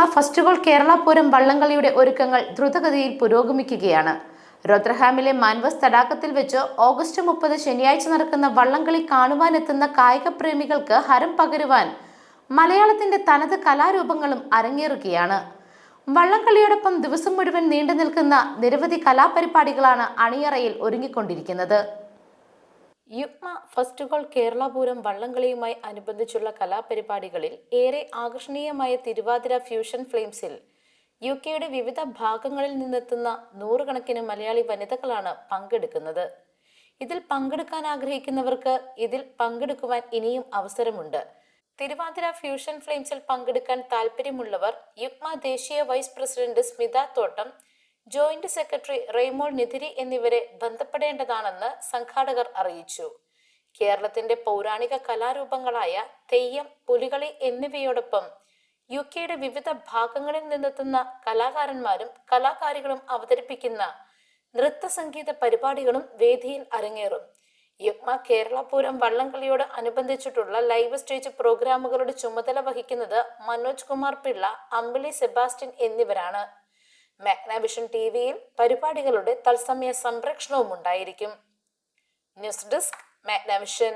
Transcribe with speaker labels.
Speaker 1: യുക്മ festival Kerala Pooram വള്ളംകളിയുടെ ഒരുക്കങ്ങൾ ദ്രുതഗതിയിൽ പുരോഗമിക്കുകയാണ്. റോത്രഹാമിലെ മാൻവസ് തടാകത്തിൽ വെച്ച് ഓഗസ്റ്റ് മുപ്പത് ശനിയാഴ്ച നടക്കുന്ന വള്ളംകളി കാണുവാനെത്തുന്ന കായിക പ്രേമികൾക്ക് ഹരം പകരുവാൻ മലയാളത്തിന്റെ തനത് കലാരൂപങ്ങളും അരങ്ങേറുകയാണ്. വള്ളംകളിയോടൊപ്പം ദിവസം മുഴുവൻ നീണ്ടു നിൽക്കുന്ന നിരവധി കലാപരിപാടികളാണ് അണിയറയിൽ ഒരുങ്ങിക്കൊണ്ടിരിക്കുന്നത്. യുഗ്മ കോൾ കേരളപൂരം വള്ളംകളിയുമായി അനുബന്ധിച്ചുള്ള കലാപരിപാടികളിൽ ഏറെ ആകർഷണീയമായ തിരുവാതിര ഫ്യൂഷൻ ഫ്ലെയിംസിൽ യു കെയുടെ വിവിധ ഭാഗങ്ങളിൽ നിന്നെത്തുന്ന നൂറുകണക്കിന് മലയാളി വനിതകളാണ് പങ്കെടുക്കുന്നത്. ഇതിൽ പങ്കെടുക്കാൻ ആഗ്രഹിക്കുന്നവർക്ക് ഇതിൽ പങ്കെടുക്കുവാൻ ഇനിയും അവസരമുണ്ട്. തിരുവാതിര ഫ്യൂഷൻ ഫ്ലെയിംസിൽ പങ്കെടുക്കാൻ താല്പര്യമുള്ളവർ യുഗ്മ ദേശീയ വൈസ് പ്രസിഡന്റ് സ്മിത തോട്ടം ജോയിന്റ് സെക്രട്ടറി റെയ്മോൾ നിധിരി എന്നിവരെ ബന്ധപ്പെടേണ്ടതാണെന്ന് സംഘാടകർ അറിയിച്ചു. കേരളത്തിന്റെ പൗരാണിക കലാരൂപങ്ങളായ തെയ്യം പുലികളി എന്നിവയോടൊപ്പം യു കെയുടെ വിവിധ ഭാഗങ്ങളിൽ നിന്നെത്തുന്ന കലാകാരന്മാരും കലാകാരികളും അവതരിപ്പിക്കുന്ന നൃത്ത സംഗീത പരിപാടികളും വേദിയിൽ അരങ്ങേറും. യുഗ്മ കേരളപൂരം വള്ളംകളിയോട് അനുബന്ധിച്ചിട്ടുള്ള ലൈവ് സ്റ്റേജ് പ്രോഗ്രാമുകളുടെ ചുമതല വഹിക്കുന്നത് മനോജ് കുമാർ പിള്ള അമ്പിളി സെബാസ്റ്റ്യൻ എന്നിവരാണ്. മാഗ്നാവിഷൻ ടി വിയിൽ പരിപാടികളുടെ തത്സമയ സംപ്രേക്ഷണവും ഉണ്ടായിരിക്കും. News desk Magnavision